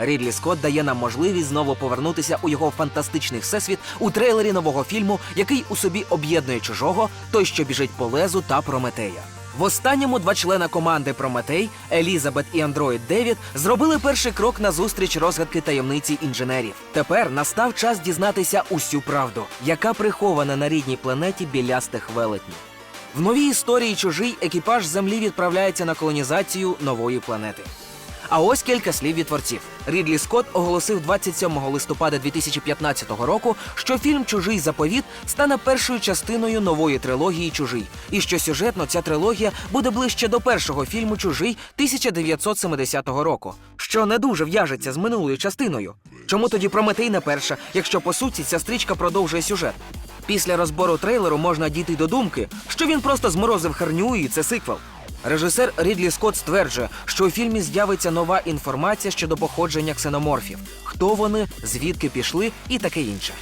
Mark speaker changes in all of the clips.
Speaker 1: Рідлі Скотт дає нам можливість знову повернутися у його фантастичний всесвіт у трейлері нового фільму, який у собі об'єднує чужого, той, що біжить по лезу та Прометея. В останньому два члена команди Прометей, Елізабет і Андроїд Девід, зробили перший крок на зустріч розгадки таємниці інженерів. Тепер настав час дізнатися усю правду, яка прихована на рідній планеті білястих велетнів. В новій історії чужий екіпаж Землі відправляється на колонізацію нової планети. А ось кілька слів від творців. Рідлі Скотт оголосив 27 листопада 2015 року, що фільм Чужий заповіт стане першою частиною нової трилогії Чужий, і що сюжетно ця трилогія буде ближче до першого фільму Чужий 1970 року, що не дуже в'яжеться з минулою частиною. Чому тоді Прометей не перша, якщо по суті ця стрічка продовжує сюжет? Після розбору трейлеру можна дійти до думки, що він просто зморозив херню і це сиквел. Режисер Рідлі Скотт стверджує, що у фільмі з'явиться нова інформація щодо походження ксеноморфів, хто вони, звідки пішли і таке інше.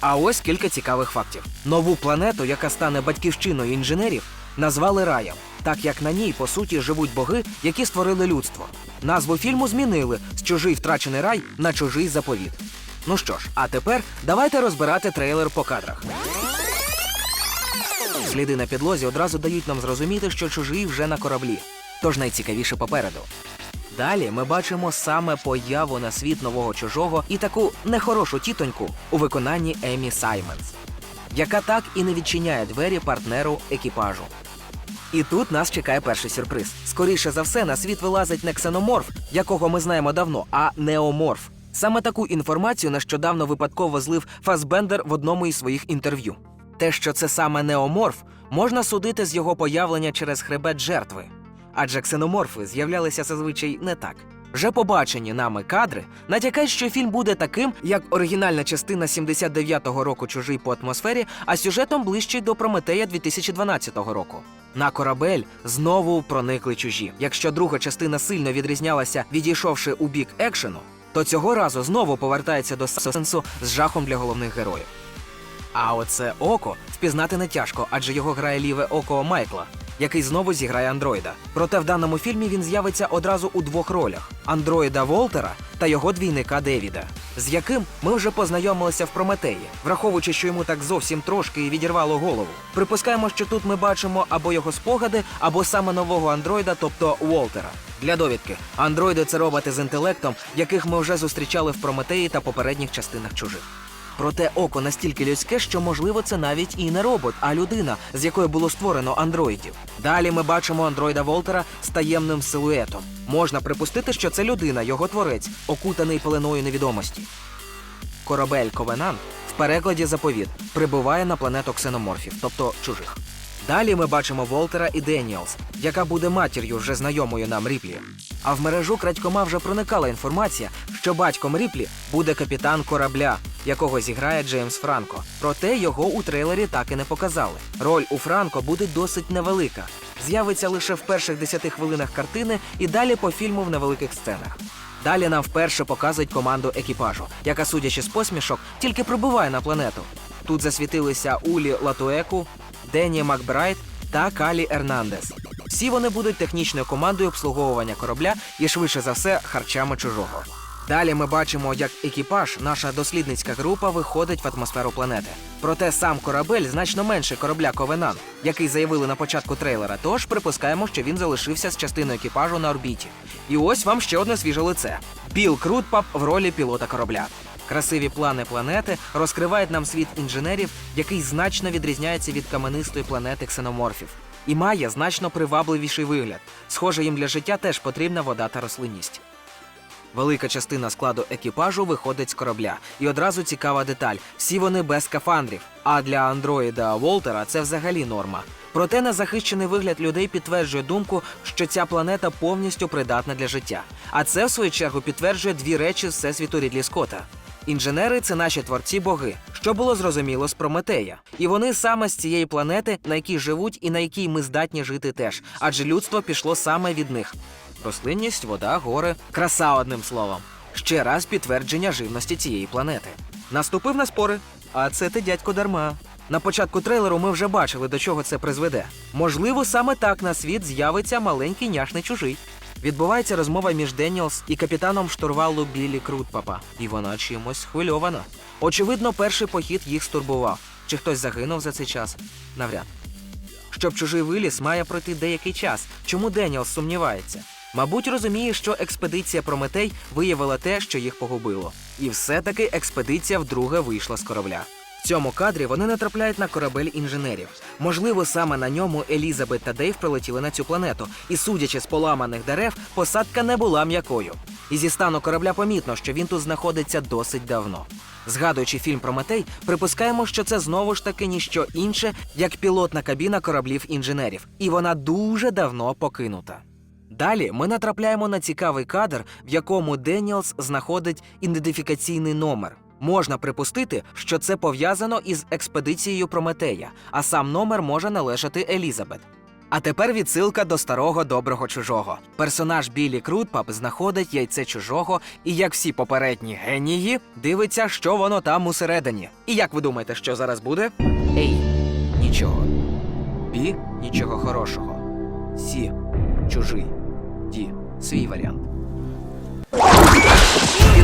Speaker 1: А ось кілька цікавих фактів: нову планету, яка стане батьківщиною інженерів, назвали раєм, так як на ній по суті живуть боги, які створили людство. Назву фільму змінили з чужий втрачений рай на чужий заповіт. Ну що ж, а тепер давайте розбирати трейлер по кадрах. Сліди на підлозі одразу дають нам зрозуміти, що чужий вже на кораблі. Тож найцікавіше попереду. Далі ми бачимо саме появу на світ нового чужого і таку нехорошу тітоньку у виконанні Емі Сайменс, яка так і не відчиняє двері партнеру екіпажу. І тут нас чекає перший сюрприз. Скоріше за все, на світ вилазить не ксеноморф, якого ми знаємо давно, а неоморф. Саме таку інформацію нещодавно випадково злив Фасбендер в одному із своїх інтерв'ю. Те, що це саме неоморф, можна судити з його появлення через хребет жертви. Адже ксеноморфи з'являлися зазвичай не так. Вже побачені нами кадри натякають, що фільм буде таким, як оригінальна частина 79-го року Чужий по атмосфері, а сюжетом ближчий до Прометея 2012 року. На корабель знову проникли чужі. Якщо друга частина сильно відрізнялася, відійшовши у бік екшену, то цього разу знову повертається до сенсу з жахом для головних героїв. А оце око впізнати не тяжко, адже його грає ліве око Майкла, який знову зіграє андроїда. Проте в даному фільмі він з'явиться одразу у двох ролях: андроїда Волтера та його двійника Девіда, з яким ми вже познайомилися в Прометеї, враховуючи, що йому так зовсім трошки і відірвало голову. Припускаємо, що тут ми бачимо або його спогади, або саме нового андроїда, тобто Волтера. Для довідки, андроїди це роботи з інтелектом, яких ми вже зустрічали в Прометеї та попередніх частинах чужих. Проте око настільки людське, що можливо це навіть і не робот, а людина, з якої було створено андроїдів. Далі ми бачимо андроїда Волтера з таємним силуетом. Можна припустити, що це людина, його творець, окутаний пеленою невідомості. Корабель Ковенант в перекладі заповіт прибуває на планету ксеноморфів, тобто чужих. Далі ми бачимо Волтера і Деніелс, яка буде матір'ю вже знайомою нам Ріплі. А в мережу крадькома вже проникала інформація, що батьком Ріплі буде капітан корабля, якого зіграє Джеймс Франко. Проте його у трейлері так і не показали. Роль у Франко буде досить невелика. З'явиться лише в перших 10 хвилинах картини і далі по фільму в невеликих сценах. Далі нам вперше показують команду екіпажу, яка, судячи з посмішок, тільки прибуває на планету. Тут засвітилися Улі Латуеку, Дені Макбрайт та Калі Ернандес. Всі вони будуть технічною командою обслуговування корабля і швидше за все харчами чужого. Далі ми бачимо, як екіпаж, наша дослідницька група, виходить в атмосферу планети. Проте сам корабель значно менше корабля Ковенан, який заявили на початку трейлера. Тож припускаємо, що він залишився з частиною екіпажу на орбіті. І ось вам ще одне свіже лице: Біл Крутпап в ролі пілота корабля. Красиві плани планети розкривають нам світ інженерів, який значно відрізняється від каменистої планети ксеноморфів, і має значно привабливіший вигляд. Схоже, їм для життя теж потрібна вода та рослинність. Велика частина складу екіпажу виходить з корабля. І одразу цікава деталь: всі вони без скафандрів. А для андроїда Волтера це взагалі норма. Проте незахищений вигляд людей підтверджує думку, що ця планета повністю придатна для життя. А це, в свою чергу, підтверджує дві речі з всесвіту Рідлі Скотта. Інженери це наші творці боги, що було зрозуміло з Прометея. І вони саме з цієї планети, на якій живуть і на якій ми здатні жити теж, адже людство пішло саме від них. Рослинність, вода, гори, краса одним словом. Ще раз підтвердження живності цієї планети. Наступив на спори, а це ти дядько дарма. На початку трейлеру ми вже бачили, до чого це призведе. Можливо, саме так на світ з'явиться маленький няшний чужий. Відбувається розмова між Деніелс і капітаном штурвалу Біллі Крутпапа, і вона чимось схвильована. Очевидно, перший похід їх стурбував. Чи хтось загинув за цей час? Навряд. Щоб чужий виліз, має пройти деякий час. Чому Деніелс сумнівається? Мабуть, розуміє, що експедиція Прометей виявила те, що їх погубило. І все-таки експедиція вдруге вийшла з корабля. В цьому кадрі вони натрапляють на корабель інженерів. Можливо, саме на ньому Елізабет та Дейв прилетіли на цю планету, і, судячи з поламаних дерев, посадка не була м'якою. І зі стану корабля помітно, що він тут знаходиться досить давно. Згадуючи фільм Прометей, припускаємо, що це знову ж таки ніщо інше, як пілотна кабіна кораблів інженерів, і вона дуже давно покинута. Далі ми натрапляємо на цікавий кадр, в якому Деніелс знаходить ідентифікаційний номер. Можна припустити, що це пов'язано із експедицією Прометея, а сам номер може належати Елізабет. А тепер відсилка до старого доброго чужого. Персонаж Білі Крутпап знаходить яйце чужого і, як всі попередні генії, дивиться, що воно там усередині. І як ви думаєте, що зараз буде? Ей, нічого. Бі нічого хорошого. Сі чужий. Ді свій варіант.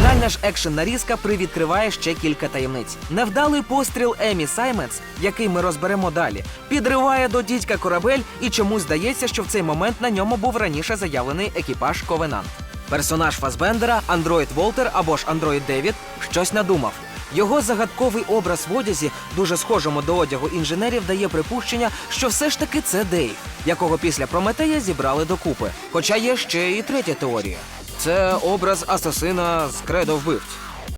Speaker 1: Фінальна ж екшен нарізка привідкриває ще кілька таємниць. Невдалий постріл Емі Сайменс, який ми розберемо далі, підриває до дідька корабель, і чомусь здається, що в цей момент на ньому був раніше заявлений екіпаж Ковенант. Персонаж Фасбендера, андроїд Волтер або ж андроїд Девід, щось надумав. Його загадковий образ в одязі, дуже схожому до одягу інженерів, дає припущення, що все ж таки це Дейв, якого після Прометея зібрали докупи. Хоча є ще і третя теорія. Це образ асасина з кредо вбивць.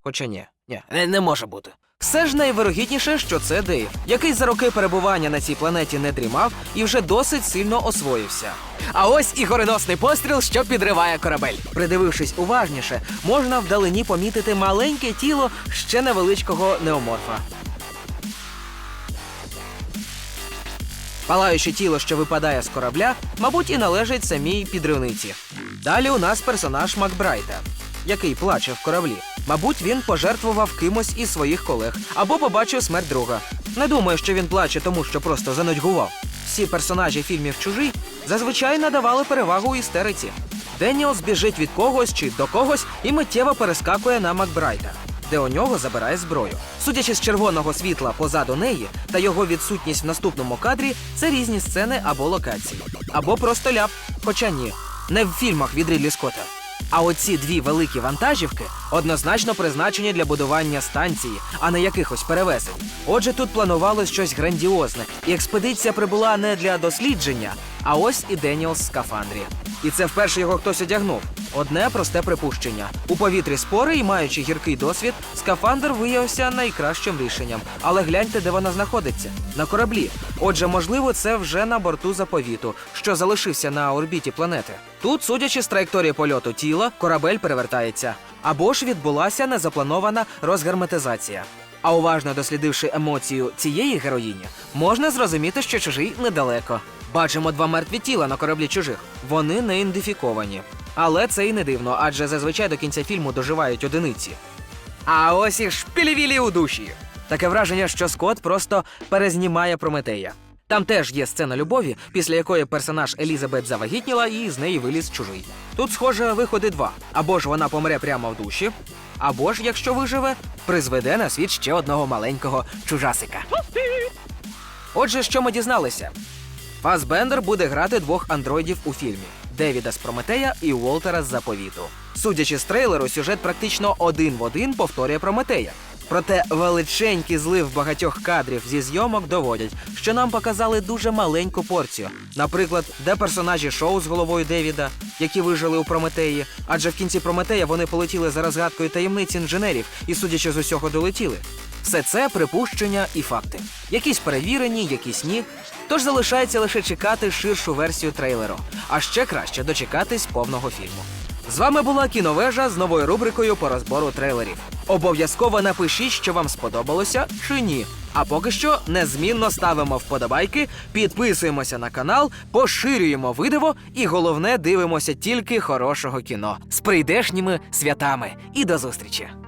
Speaker 1: Хоча ні, ні, не, може бути. Все ж найвирогідніше, що це Дейв, який за роки перебування на цій планеті не дрімав і вже досить сильно освоївся. А ось і гореносний постріл, що підриває корабель. Придивившись уважніше, можна вдалині помітити маленьке тіло ще невеличкого неоморфа. Палаюче тіло, що випадає з корабля, мабуть, і належить самій підривниці. Далі у нас персонаж Макбрайта, який плаче в кораблі. Мабуть, він пожертвував кимось із своїх колег або побачив смерть друга. Не думаю, що він плаче, тому що просто занудьгував. Всі персонажі фільмів чужий зазвичай надавали перевагу істериці. Деніелс біжить від когось чи до когось і миттєво перескакує на Макбрайта, де у нього забирає зброю. Судячи з червоного світла позаду неї та його відсутність в наступному кадрі, це різні сцени або локації, або просто ляп. Хоча ні, не в фільмах від Рідлі Скотта. А оці дві великі вантажівки однозначно призначені для будування станції, а не якихось перевезень. Отже, тут планувалось щось грандіозне, і експедиція прибула не для дослідження, а ось і Деніелс в скафандрі. І це вперше його хтось одягнув. Одне просте припущення: у повітрі спори і маючи гіркий досвід, скафандр виявився найкращим рішенням. Але гляньте, де вона знаходиться на кораблі. Отже, можливо, це вже на борту заповіту, що залишився на орбіті планети. Тут, судячи з траєкторії польоту тіла, корабель перевертається. Або ж відбулася незапланована розгерметизація. А уважно дослідивши емоцію цієї героїні, можна зрозуміти, що чужий недалеко. Бачимо два мертві тіла на кораблі чужих. Вони не ідентифіковані. Але це і не дивно, адже зазвичай до кінця фільму доживають одиниці. А ось і шпілівілі у душі. Таке враження, що Скотт просто перезнімає Прометея. Там теж є сцена любові, після якої персонаж Елізабет завагітніла і з неї виліз чужий. Тут, схоже, виходи два: або ж вона помре прямо в душі, або ж, якщо виживе, призведе на світ ще одного маленького чужасика. Отже, що ми дізналися? Фасбендер буде грати двох андроїдів у фільмі: Девіда з Прометея і Уолтера з заповіту. Судячи з трейлеру, сюжет практично один в один повторює Прометея. Проте величенький злив багатьох кадрів зі зйомок доводять, що нам показали дуже маленьку порцію. Наприклад, де персонажі шоу з головою Девіда, які вижили у Прометеї, адже в кінці Прометея вони полетіли за розгадкою таємниць інженерів і, судячи з усього, долетіли. Все це припущення і факти. Якісь перевірені, якісь ні. Тож залишається лише чекати ширшу версію трейлеру, а ще краще дочекатись повного фільму. З вами була кіновежа з новою рубрикою по розбору трейлерів. Обов'язково напишіть, що вам сподобалося чи ні. А поки що незмінно ставимо вподобайки, підписуємося на канал, поширюємо видео і головне дивимося тільки хорошого кіно з прийдешніми святами. І до зустрічі!